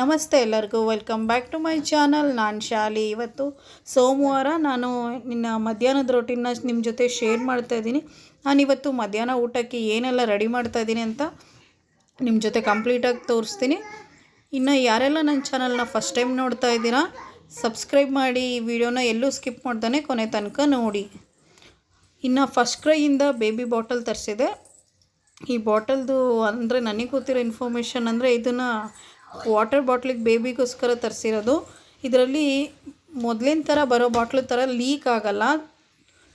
ನಮಸ್ತೆ ಎಲ್ಲರಿಗೂ. Welcome back to my channel ನಾನು ಶಾಲಿ. ಇವತ್ತು ಸೋಮವಾರ ನಾನು ನಿನ್ನ ಮಧ್ಯಾಹ್ನದ ರೊಟ್ಟಿನ ನಿಮ್ಮ ಜೊತೆ ಶೇರ್ ಮಾಡ್ತಾ ಇದ್ದೀನಿ. ನಾನಿವತ್ತು ಮಧ್ಯಾಹ್ನ ಊಟಕ್ಕೆ ಏನೆಲ್ಲ ರೆಡಿ ಮಾಡ್ತಾ ಇದ್ದೀನಿ ಅಂತ ನಿಮ್ಮ ಜೊತೆ ಕಂಪ್ಲೀಟಾಗಿ ತೋರಿಸ್ತೀನಿ. ಇನ್ನು ಯಾರೆಲ್ಲ ನನ್ನ ಚಾನಲ್ನ ಫಸ್ಟ್ ಟೈಮ್ ನೋಡ್ತಾ ಇದ್ದೀರಾ ಸಬ್ಸ್ಕ್ರೈಬ್ ಮಾಡಿ ಈ ವಿಡಿಯೋನ ಎಲ್ಲೂ ಸ್ಕಿಪ್ ಮಾಡ್ತಾನೆ ಕೊನೆ ತನಕ ನೋಡಿ. ಇನ್ನು ಫಸ್ಟ್ ಕ್ರೈಯಿಂದ ಬೇಬಿ ಬಾಟಲ್ ತರಿಸಿದೆ. ಈ ಬಾಟಲ್ದು ಅಂದರೆ ನನಗೆ ಗೊತ್ತಿರೋ ಇನ್ಫಾರ್ಮೇಷನ್ ಅಂದರೆ ಇದನ್ನು ವಾಟರ್ ಬಾಟ್ಲಿಗೆ ಬೇಬಿಗೋಸ್ಕರ ತರಿಸಿರೋದು. ಇದರಲ್ಲಿ ಮೊದಲಿನ ಥರ ಬರೋ ಬಾಟ್ಲು ಥರ ಲೀಕ್ ಆಗಲ್ಲ.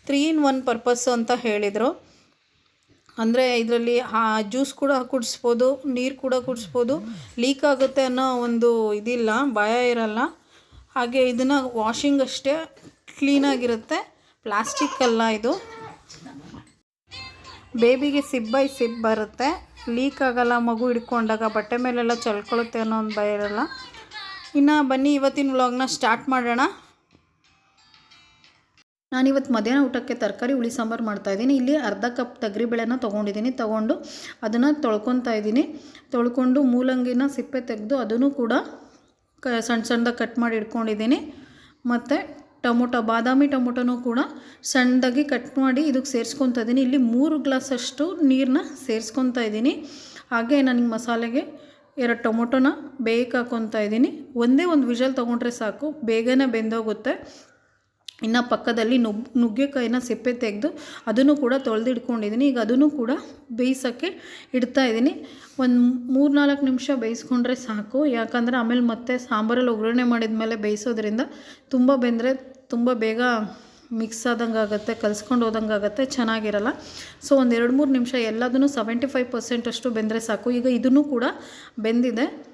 ತ್ರೀ ಇನ್ ಒನ್ ಪರ್ಪಸ್ ಅಂತ ಹೇಳಿದರು. ಅಂದರೆ ಇದರಲ್ಲಿ ಆ ಜ್ಯೂಸ್ ಕೂಡ ಕುಡಿಸ್ಬೋದು, ನೀರು ಕೂಡ ಕುಡಿಸ್ಬೋದು. ಲೀಕ್ ಆಗುತ್ತೆ ಅನ್ನೋ ಒಂದು ಇದಿಲ್ಲ, ಭಯ ಇರಲ್ಲ. ಹಾಗೆ ಇದನ್ನು ವಾಷಿಂಗ್ ಅಷ್ಟೇ ಕ್ಲೀನಾಗಿರುತ್ತೆ. ಪ್ಲಾಸ್ಟಿಕ್ ಅಲ್ಲ ಇದು. ಬೇಬಿಗೆ ಸಿಪ್ ಬೈ ಸಿಪ್ ಬರುತ್ತೆ. ಲೀಕ್ ಆಗೋಲ್ಲ, ಮಗು ಹಿಡ್ಕೊಂಡಾಗ ಬಟ್ಟೆ ಮೇಲೆಲ್ಲ ಚಲ್ಕೊಳ್ಳುತ್ತೆ ಅನ್ನೋ ಒಂದು ಭಯ ಇರಲ್ಲ. ಇನ್ನು ಬನ್ನಿ, ಇವತ್ತಿನ ವ್ಲಾಗ್ನ ಸ್ಟಾರ್ಟ್ ಮಾಡೋಣ. ನಾನಿವತ್ತು ಮಧ್ಯಾಹ್ನ ಊಟಕ್ಕೆ ತರಕಾರಿ, ಹುಳಿ ಸಾಂಬಾರು ಮಾಡ್ತಾಯಿದ್ದೀನಿ ಇಲ್ಲಿ ಅರ್ಧ ಕಪ್ ತಗ್ರಿಬೇಳೆನ ತೊಗೊಂಡಿದ್ದೀನಿ. ತೊಗೊಂಡು ಅದನ್ನು ತೊಳ್ಕೊತಾ ಇದ್ದೀನಿ. ತೊಳ್ಕೊಂಡು ಮೂಲಂಗಿನ ಸಿಪ್ಪೆ ತೆಗೆದು ಅದನ್ನು ಕೂಡ ಕ ಸಣ್ಣ ಸಣ್ಣದಾಗಿ ಕಟ್ ಮಾಡಿ ಇಟ್ಕೊಂಡಿದ್ದೀನಿ. ಮತ್ತು ಟೊಮೊಟೊ, ಬಾದಾಮಿ ಟೊಮೊಟೊನೂ ಕೂಡ ಸಣ್ಣದಾಗಿ ಕಟ್ ಮಾಡಿ ಇದಕ್ಕೆ ಸೇರಿಸ್ಕೊತಾ ಇದ್ದೀನಿ. ಇಲ್ಲಿ ಮೂರು ಗ್ಲಾಸಷ್ಟು ನೀರನ್ನ ಸೇರಿಸ್ಕೊತಾ ಇದ್ದೀನಿ. ಹಾಗೆ ನನಗೆ ಮಸಾಲೆಗೆ ಎರಡು ಟೊಮೊಟೊನ ಬೇಯಕ್ಕೆ ಹಾಕ್ಕೊತಾ ಇದ್ದೀನಿ. ಒಂದೇ ಒಂದು ವಿಷಲ್ ತೊಗೊಂಡ್ರೆ ಸಾಕು, ಬೇಗನೆ ಬೆಂದೋಗುತ್ತೆ. ಇನ್ನು ಪಕ್ಕದಲ್ಲಿ ನುಗ್ ನುಗ್ಗೆಕಾಯಿನ ಸಿಪ್ಪೆ ತೆಗೆದು ಅದನ್ನು ಕೂಡ ತೊಳೆದಿಟ್ಕೊಂಡಿದ್ದೀನಿ. ಈಗ ಅದನ್ನು ಕೂಡ ಬೇಯಿಸೋಕ್ಕೆ ಇಡ್ತಾ ಇದ್ದೀನಿ. ಒಂದು ಮೂರು ನಾಲ್ಕು ನಿಮಿಷ ಬೇಯಿಸ್ಕೊಂಡ್ರೆ ಸಾಕು. ಯಾಕಂದರೆ ಆಮೇಲೆ ಮತ್ತೆ ಸಾಂಬಾರಲ್ಲಿ ಒಗ್ಗರಣೆ ಮಾಡಿದ ಮೇಲೆ ಬೇಯಿಸೋದ್ರಿಂದ ತುಂಬ ಬೆಂದರೆ ತುಂಬ ಬೇಗ ಮಿಕ್ಸ್ ಆದಂಗೆ ಆಗುತ್ತೆ, ಕಲಿಸ್ಕೊಂಡು ಹೋದಂಗೆ ಆಗುತ್ತೆ, ಚೆನ್ನಾಗಿರಲ್ಲ. ಸೊ, ಒಂದು ಎರಡು ಮೂರು ನಿಮಿಷ ಎಲ್ಲದನ್ನು ಸೆವೆಂಟಿ ಫೈವ್ ಪರ್ಸೆಂಟ್ ಅಷ್ಟು ಬೆಂದರೆ ಸಾಕು. ಈಗ ಇದನ್ನು ಕೂಡ ಬೆಂದಿದೆ.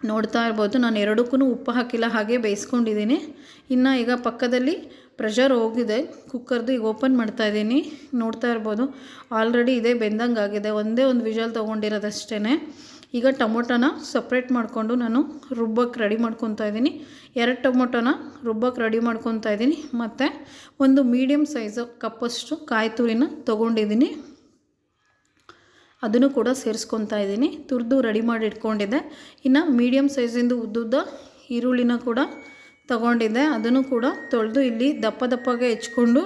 ನೋಡ್ತಾ ಇರ್ಬೋದು. ನಾನು ಎರಡಕ್ಕೂ ಉಪ್ಪು ಹಾಕಿಲ್ಲ, ಹಾಗೆ ಬೇಯಿಸ್ಕೊಂಡಿದ್ದೀನಿ. ಇನ್ನು ಈಗ ಪಕ್ಕದಲ್ಲಿ ಪ್ರೆಷರ್ ಹೋಗಿದೆ. ಕುಕ್ಕರ್ದು ಈಗ ಓಪನ್ ಮಾಡ್ತಾ ಇದ್ದೀನಿ. ನೋಡ್ತಾ ಇರ್ಬೋದು. ಆಲ್ರೆಡಿ ಇದೇ, ಬೆಂದಂಗೆ ಆಗಿದೆ. ಒಂದೇ ಒಂದು ವಿಷಲ್ ತೊಗೊಂಡಿರೋದಷ್ಟೇ ಈಗ ಟೊಮೊಟೊನ ಸಪ್ರೇಟ್ ಮಾಡಿಕೊಂಡು ನಾನು ರುಬ್ಬಕ್ಕೆ ರೆಡಿ ಮಾಡ್ಕೊತಾ ಇದ್ದೀನಿ. ಎರಡು ಟೊಮೊಟೊನ ರುಬ್ಬಕ್ಕೆ ರೆಡಿ ಮಾಡ್ಕೊತಾ ಇದ್ದೀನಿ. ಮತ್ತು ಒಂದು ಮೀಡಿಯಮ್ ಸೈಜು ಕಪ್ಪಷ್ಟು ಕಾಯಿ ತುರಿನ ತೊಗೊಂಡಿದ್ದೀನಿ. ಅದನ್ನು ಕೂಡ ಸೇರಿಸ್ಕೊತಾ ಇದ್ದೀನಿ. ತುರಿದು ರೆಡಿ ಮಾಡಿ ಇಟ್ಕೊಂಡಿದ್ದೆ. ಇನ್ನು ಮೀಡಿಯಮ್ ಸೈಜಿಂದು ಉದ್ದುದ್ದ ಈರುಳ್ಳಿನ ಕೂಡ ತಗೊಂಡಿದ್ದೆ. ಅದನ್ನು ಕೂಡ ತೊಳೆದು ಇಲ್ಲಿ ದಪ್ಪ ದಪ್ಪಗೆ ಹೆಚ್ಕೊಂಡು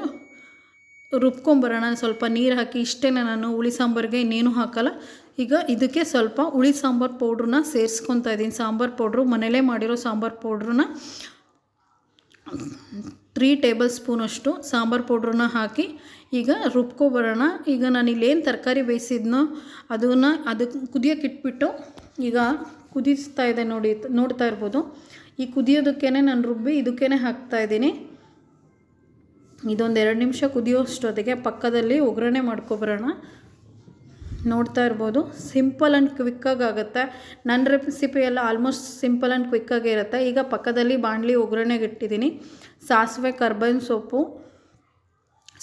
ರುಬ್ಕೊಂಬರೋಣ. ಸ್ವಲ್ಪ ನೀರು ಹಾಕಿ ಇಷ್ಟೇ ನಾನು ಹುಳಿ ಸಾಂಬಾರಿಗೆ ಇನ್ನೇನು ಹಾಕಲ್ಲ. ಈಗ ಇದಕ್ಕೆ ಸ್ವಲ್ಪ ಹುಳಿ ಸಾಂಬಾರು ಪೌಡ್ರನ್ನ ಸೇರಿಸ್ಕೊತಾ ಇದ್ದೀನಿ. ಸಾಂಬಾರು ಪೌಡ್ರು ಮನೇಲೇ ಮಾಡಿರೋ ಸಾಂಬಾರು ಪೌಡ್ರನ್ನ ತ್ರೀ ಟೇಬಲ್ ಸ್ಪೂನಷ್ಟು ಸಾಂಬಾರು ಪೌಡ್ರನ್ನ ಹಾಕಿ ಈಗ ರುಬ್ಕೊಬರೋಣ ಈಗ ನಾನು ಇಲ್ಲೇನು ತರಕಾರಿ ಬೇಯಿಸಿದ್ನೋ ಅದನ್ನು ಅದಕ್ಕೆ ಕುದಿಯೋಕೆ ಇಟ್ಬಿಟ್ಟು ಈಗ ಕುದಿಸ್ತಾ ಇದೆ ನೋಡಿ, ನೋಡ್ತಾ ಇರ್ಬೋದು. ಈ ಕುದಿಯೋದಕ್ಕೇ ನಾನು ರುಬ್ಬಿ ಇದಕ್ಕೇ ಹಾಕ್ತಾಯಿದ್ದೀನಿ ಇದೊಂದು ಎರಡು ನಿಮಿಷ ಕುದಿಯೋಷ್ಟೊತ್ತಿಗೆ ಪಕ್ಕದಲ್ಲಿ ಒಗ್ಗರಣೆ ಮಾಡ್ಕೊಬರೋಣ ನೋಡ್ತಾ ಇರ್ಬೋದು. ಸಿಂಪಲ್ ಆ್ಯಂಡ್ ಕ್ವಿಕ್ಕಾಗಿ ಆಗುತ್ತೆ. ನನ್ನ ರೆಸಿಪಿ ಎಲ್ಲ ಆಲ್ಮೋಸ್ಟ್ ಸಿಂಪಲ್ ಆ್ಯಂಡ್ ಕ್ವಿಕ್ಕಾಗೇ ಇರುತ್ತೆ. ಈಗ ಪಕ್ಕದಲ್ಲಿ ಬಾಣಲಿ ಒಗ್ಗರಣೆಗೆ ಇಟ್ಟಿದ್ದೀನಿ. ಸಾಸಿವೆ, ಕರ್ಬೇವಿನ ಸೊಪ್ಪು,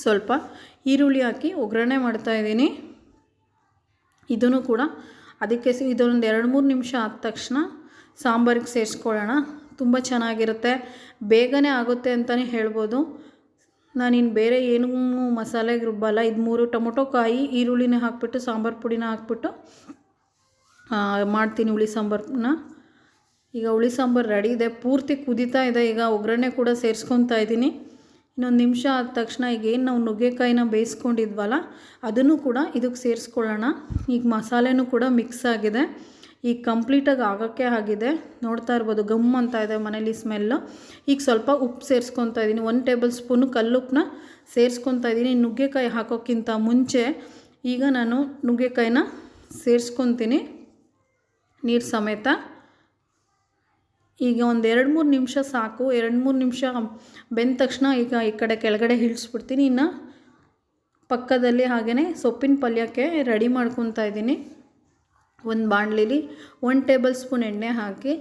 ಸ್ವಲ್ಪ ಈರುಳ್ಳಿ ಹಾಕಿ ಒಗ್ಗರಣೆ ಮಾಡ್ತಾಯಿದ್ದೀನಿ ಇದನ್ನು ಕೂಡ ಅದಕ್ಕೆ ಇದೊಂದು ಎರಡು ಮೂರು ನಿಮಿಷ ಆದ ತಕ್ಷಣ ಸಾಂಬಾರಿಗೆ ಸೇರಿಸ್ಕೊಳ್ಳೋಣ. ತುಂಬ ಚೆನ್ನಾಗಿರುತ್ತೆ. ಬೇಗನೆ ಆಗುತ್ತೆ ಅಂತಲೇ ಹೇಳ್ಬೋದು. ನಾನಿನ್ನು ಬೇರೆ ಏನೂ ಮಸಾಲೆಗೆ ರುಬ್ಬಲ್ಲ. ಇದು ಮೂರು ಟೊಮೊಟೊ ಕಾಯಿ, ಈರುಳ್ಳಿನೇ ಹಾಕ್ಬಿಟ್ಟು, ಸಾಂಬಾರು ಪುಡಿನ ಹಾಕ್ಬಿಟ್ಟು ಮಾಡ್ತೀನಿ ಹುಳಿ ಸಾಂಬಾರನ್ನ ಈಗ ಹುಳಿ ಸಾಂಬಾರು ರೆಡಿ ಇದೆ. ಪೂರ್ತಿ ಕುದೀತಾ ಇದೆ. ಈಗ ಒಗ್ಗರಣೆ ಕೂಡ ಸೇರಿಸ್ಕೊತಾ ಇದ್ದೀನಿ. ಇನ್ನೊಂದು ನಿಮಿಷ ಆದ ತಕ್ಷಣ ಈಗ ಏನು ನಾವು ನುಗ್ಗೆಕಾಯಿನ ಬೇಯಿಸ್ಕೊಂಡಿದ್ವಲ್ಲ, ಅದನ್ನು ಕೂಡ ಇದಕ್ಕೆ ಸೇರಿಸ್ಕೊಳ್ಳೋಣ. ಈಗ ಮಸಾಲೆನೂ ಕೂಡ ಮಿಕ್ಸ್ ಆಗಿದೆ. ಈಗ ಕಂಪ್ಲೀಟಾಗಿ ಆಗೋಕ್ಕೆ ಆಗಿದೆ. ನೋಡ್ತಾ ಇರ್ಬೋದು, ಗಮ್ ಅಂತ ಇದೆ ಮನೇಲಿ ಸ್ಮೆಲ್ಲು ಈಗ ಸ್ವಲ್ಪ ಉಪ್ಪು ಸೇರಿಸ್ಕೊತಾ ಇದ್ದೀನಿ. ಒಂದು ಟೇಬಲ್ ಸ್ಪೂನು ಕಲ್ಲುಪ್ಪನ್ನ ಸೇರಿಸ್ಕೊತಾ ಇದ್ದೀನಿ. ನುಗ್ಗೆಕಾಯಿ ಹಾಕೋಕ್ಕಿಂತ ಮುಂಚೆ ಈಗ ನಾನು ನುಗ್ಗೆಕಾಯಿನ ಸೇರಿಸ್ಕೊತೀನಿ ನೀರು ಸಮೇತ. ಈಗ ಒಂದು ಎರಡು ಮೂರು ನಿಮಿಷ ಸಾಕು. ಎರಡು ಮೂರು ನಿಮಿಷ ಬೆಂದ ತಕ್ಷಣ ಈಗ ಈ ಕಡೆ ಕೆಳಗಡೆ ಇಳಿಸ್ಬಿಡ್ತೀನಿ. ಇನ್ನು ಪಕ್ಕದಲ್ಲಿ ಹಾಗೆಯೇ ಸೊಪ್ಪಿನ ಪಲ್ಯಕ್ಕೆ ರೆಡಿ ಮಾಡ್ಕೊತಾ ಇದ್ದೀನಿ. ಒಂದು ಬಾಣಲಿಲಿ ಒಂದು ಟೇಬಲ್ ಸ್ಪೂನ್ ಎಣ್ಣೆ ಹಾಕಿ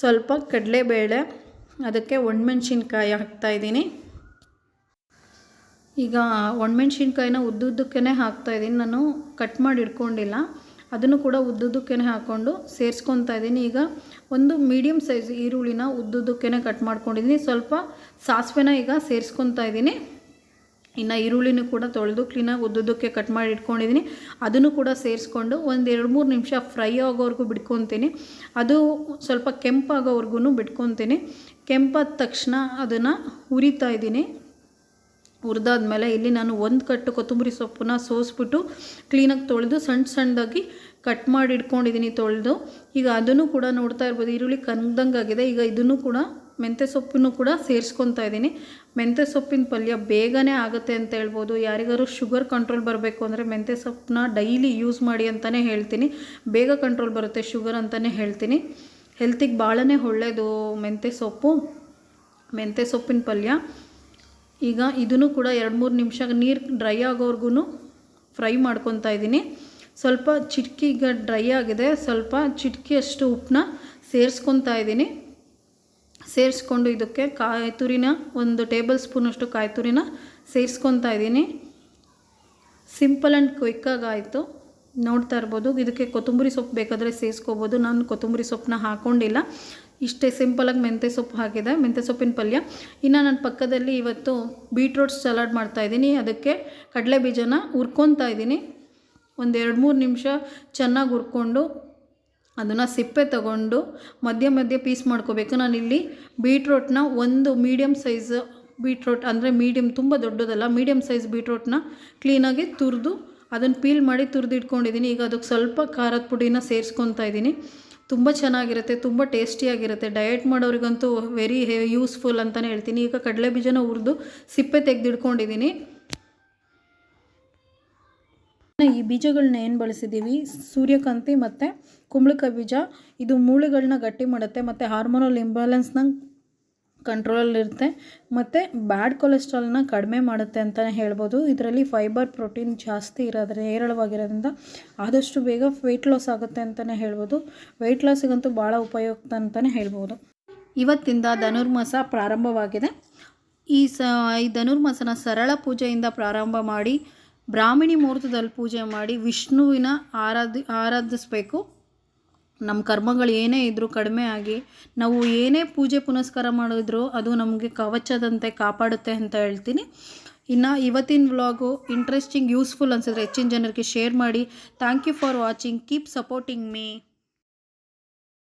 ಸ್ವಲ್ಪ ಕಡಲೆಬೇಳೆ, ಅದಕ್ಕೆ ಒಣಮೆಣ್ಸಿನ್ಕಾಯಿ ಹಾಕ್ತಾಯಿದ್ದೀನಿ ಈಗ ಒಣಮೆಣ್ಸಿನ್ಕಾಯಿನ ಉದ್ದುದ್ದಕ್ಕೇ ಹಾಕ್ತಾಯಿದ್ದೀನಿ ನಾನು ಕಟ್ ಮಾಡಿ ಇಟ್ಕೊಂಡಿಲ್ಲ. ಅದನ್ನು ಕೂಡ ಉದ್ದುದ್ದಕ್ಕೇ ಹಾಕ್ಕೊಂಡು ಸೇರಿಸ್ಕೊತಾ ಇದ್ದೀನಿ. ಈಗ ಒಂದು ಮೀಡಿಯಮ್ ಸೈಜ್ ಈರುಳ್ಳಿನ ಉದ್ದುದ್ದಕ್ಕೇ ಕಟ್ ಮಾಡ್ಕೊಂಡಿದ್ದೀನಿ. ಸ್ವಲ್ಪ ಸಾಸಿವೆನ ಈಗ ಸೇರಿಸ್ಕೊತಾ ಇದ್ದೀನಿ. ಇನ್ನು ಈರುಳ್ಳಿನೂ ಕೂಡ ತೊಳೆದು ಕ್ಲೀನಾಗಿ ಉದ್ದುದ್ದಕ್ಕೆ ಕಟ್ ಮಾಡಿ ಇಟ್ಕೊಂಡಿದ್ದೀನಿ ಅದನ್ನು ಕೂಡ ಸೇರಿಸ್ಕೊಂಡು ಒಂದು ಎರಡು ಮೂರು ನಿಮಿಷ ಫ್ರೈ ಆಗೋವರೆಗೂ ಬಿಟ್ಕೊತೀನಿ. ಅದು ಸ್ವಲ್ಪ ಕೆಂಪಾಗೋವರೆಗೂ ಬಿಟ್ಕೊತೀನಿ. ಕೆಂಪಾದ ತಕ್ಷಣ ಅದನ್ನು ಹುರಿತಾ ಇದ್ದೀನಿ. ಹುರಿದಾದ್ಮೇಲೆ ಇಲ್ಲಿ ನಾನು ಒಂದು ಕಟ್ಟು ಕೊತ್ತಂಬರಿ ಸೊಪ್ಪನ್ನ ಸೋಸ್ಬಿಟ್ಟು ಕ್ಲೀನಾಗಿ ತೊಳೆದು ಸಣ್ಣ ಸಣ್ಣದಾಗಿ ಕಟ್ ಮಾಡಿ ಇಟ್ಕೊಂಡಿದ್ದೀನಿ ತೊಳೆದು. ಈಗ ಅದನ್ನು ಕೂಡ ನೋಡ್ತಾ ಇರ್ಬೋದು, ಈರುಳ್ಳಿ ಕಂದಂಗಾಗಿದೆ. ಈಗ ಇದನ್ನು ಕೂಡ ಮೆಂತ್ಯ ಸೊಪ್ಪನ್ನು ಕೂಡ ಸೇರಿಸ್ಕೊತಾ ಇದ್ದೀನಿ. ಮೆಂತ್ಯ ಸೊಪ್ಪಿನ ಪಲ್ಯ ಬೇಗನೆ ಆಗುತ್ತೆ ಅಂತ ಹೇಳ್ಬೋದು. ಯಾರಿಗಾರು ಶುಗರ್ ಕಂಟ್ರೋಲ್ ಬರಬೇಕು ಅಂದರೆ ಮೆಂತ್ಯ ಸೊಪ್ಪನ್ನ ಡೈಲಿ ಯೂಸ್ ಮಾಡಿ ಅಂತಲೇ ಹೇಳ್ತೀನಿ. ಬೇಗ ಕಂಟ್ರೋಲ್ ಬರುತ್ತೆ ಶುಗರ್ ಅಂತಲೇ ಹೇಳ್ತೀನಿ. ಹೆಲ್ತಿಗೆ ಭಾಳನೇ ಒಳ್ಳೆಯದು ಮೆಂತ್ಯ ಸೊಪ್ಪು. ಮೆಂತ್ಯ ಸೊಪ್ಪಿನ ಪಲ್ಯ. ಈಗ ಇದನ್ನು ಕೂಡ ಎರಡು ಮೂರು ನಿಮಿಷ ನೀರು ಡ್ರೈ ಆಗೋರ್ಗು ಫ್ರೈ ಮಾಡ್ಕೊತಾ ಇದ್ದೀನಿ. ಸ್ವಲ್ಪ ಚಿಟ್ಕಿ ಈಗ ಡ್ರೈ ಆಗಿದೆ. ಸ್ವಲ್ಪ ಚಿಟ್ಕಿಯಷ್ಟು ಉಪ್ಪನ್ನ ಸೇರಿಸ್ಕೊತಾ ಇದ್ದೀನಿ. ಸೇರಿಸ್ಕೊಂಡು ಇದಕ್ಕೆ ಕಾಯಿ ತುರಿನ ಒಂದು ಟೇಬಲ್ ಸ್ಪೂನಷ್ಟು ಕಾಯಿ ತುರಿನ ಸೇರಿಸ್ಕೊತಾ ಇದ್ದೀನಿ. ಸಿಂಪಲ್ ಆ್ಯಂಡ್ ಕ್ವಿಕ್ಕಾಗಿ ಆಯಿತು ನೋಡ್ತಾ ಇರ್ಬೋದು, ಇದಕ್ಕೆ ಕೊತ್ತಂಬರಿ ಸೊಪ್ಪು ಬೇಕಾದರೆ ಸೇರಿಸ್ಕೋಬೋದು. ನಾನು ಕೊತ್ತಂಬರಿ ಸೊಪ್ಪನ್ನ ಹಾಕ್ಕೊಂಡಿಲ್ಲ ಇಷ್ಟೇ ಸಿಂಪಲಾಗಿ ಮೆಂತ್ಯ ಸೊಪ್ಪು ಹಾಕಿದೆ. ಮೆಂತ್ಯ ಸೊಪ್ಪಿನ ಪಲ್ಯ. ಇನ್ನು ನನ್ನ ಪಕ್ಕದಲ್ಲಿ ಇವತ್ತು ಬೀಟ್ರೋಟ್ ಸಲಾಡ್ ಮಾಡ್ತಾ ಇದ್ದೀನಿ. ಅದಕ್ಕೆ ಕಡಲೆ ಬೀಜನ ಹುರ್ಕೊತಾ ಇದ್ದೀನಿ. ಒಂದು ಎರಡು ಮೂರು ನಿಮಿಷ ಚೆನ್ನಾಗಿ ಹುರ್ಕೊಂಡು ಅದನ್ನು ಸಿಪ್ಪೆ ತಗೊಂಡು ಮಧ್ಯ ಮಧ್ಯ ಪೀಸ್ ಮಾಡ್ಕೋಬೇಕು. ನಾನಿಲ್ಲಿ ಬೀಟ್ರೋಟ್ನ ಒಂದು ಮೀಡಿಯಮ್ ಸೈಜ್ ಬೀಟ್ರೋಟ್, ಅಂದರೆ ಮೀಡಿಯಮ್ ತುಂಬ ದೊಡ್ಡದಲ್ಲ ಮೀಡಿಯಮ್ ಸೈಜ್ ಬೀಟ್ರೋಟ್ನ ಕ್ಲೀನಾಗಿ ತುರಿದು ಅದನ್ನು ಪೀಲ್ ಮಾಡಿ ತುರಿದು ಇಟ್ಕೊಂಡಿದ್ದೀನಿ ಈಗ ಅದಕ್ಕೆ ಸ್ವಲ್ಪ ಖಾರದ ಪುಡಿನ ಸೇರಿಸ್ಕೊತಾ ಇದ್ದೀನಿ ತುಂಬ ಚೆನ್ನಾಗಿರುತ್ತೆ, ತುಂಬ ಟೇಸ್ಟಿಯಾಗಿರುತ್ತೆ. ಡಯಟ್ ಮಾಡೋರಿಗಂತೂ ವೆರಿ ಯೂಸ್ಫುಲ್ ಅಂತಲೇ ಹೇಳ್ತೀನಿ. ಈಗ ಕಡಲೆ ಬೀಜನ ಹುರಿದು ಸಿಪ್ಪೆ ತೆಗೆದಿಡ್ಕೊಂಡಿದ್ದೀನಿ ಈ ಬೀಜಗಳನ್ನ ಏನು ಬಳಸಿದ್ದೀವಿ ಸೂರ್ಯಕಾಂತಿ ಮತ್ತು ಕುಂಬಳಕಾಯಿ ಬೀಜ, ಇದು ಮೂಳೆಗಳನ್ನ ಗಟ್ಟಿ ಮಾಡುತ್ತೆ, ಮತ್ತು ಹಾರ್ಮೋನಲ್ ಇಂಬ್ಯಾಲೆನ್ಸ್ನ ಕಂಟ್ರೋಲಲ್ಲಿರುತ್ತೆ ಮತ್ತು ಬ್ಯಾಡ್ ಕೊಲೆಸ್ಟ್ರಾಲ್ನ ಕಡಿಮೆ ಮಾಡುತ್ತೆ ಅಂತಲೇ ಹೇಳ್ಬೋದು. ಇದರಲ್ಲಿ ಫೈಬರ್ ಪ್ರೋಟೀನ್ ಜಾಸ್ತಿ ಇರೋದ್ರೆ, ಹೇರಳವಾಗಿರೋದ್ರಿಂದ ಆದಷ್ಟು ಬೇಗ ವೆಯ್ಟ್ ಲಾಸ್ ಆಗುತ್ತೆ ಅಂತಲೇ ಹೇಳ್ಬೋದು. ವೆಯ್ಟ್ ಲಾಸಿಗಂತೂ ಭಾಳ ಉಪಯುಕ್ತ ಅಂತಲೇ ಹೇಳ್ಬೋದು. ಇವತ್ತಿಂದ ಧನುರ್ಮಾಸ ಪ್ರಾರಂಭವಾಗಿದೆ. ಈ ಸ, ಈ ಧನುರ್ಮಾಸನ ಸರಳ ಪೂಜೆಯಿಂದ ಪ್ರಾರಂಭ ಮಾಡಿ, ಬ್ರಾಹ್ಮಿಣಿ ಮುಹೂರ್ತದಲ್ಲಿ ಪೂಜೆ ಮಾಡಿ ವಿಷ್ಣುವಿನ ಆರಾಧಿ, ಆರಾಧಿಸ್ಬೇಕು. ನಮ್ಮ ಕರ್ಮಗಳು ಏನೇ ಇದ್ದರೂ ಕಡಿಮೆ ಆಗಿ, ನಾವು ಏನೇ ಪೂಜೆ ಪುನಸ್ಕಾರ ಮಾಡಿದ್ರು ಅದು ನಮಗೆ ಕವಚದಂತೆ ಕಾಪಾಡುತ್ತೆ ಅಂತ ಹೇಳ್ತೀನಿ. ಇನ್ನು ಇವತ್ತಿನ ವ್ಲಾಗು ಇಂಟ್ರೆಸ್ಟಿಂಗ್ ಯೂಸ್ಫುಲ್ ಅನಿಸಿದ್ರೆ ಹೆಚ್ಚಿನ ಜನರಿಗೆ ಶೇರ್ ಮಾಡಿ. Thank you for watching keep supporting me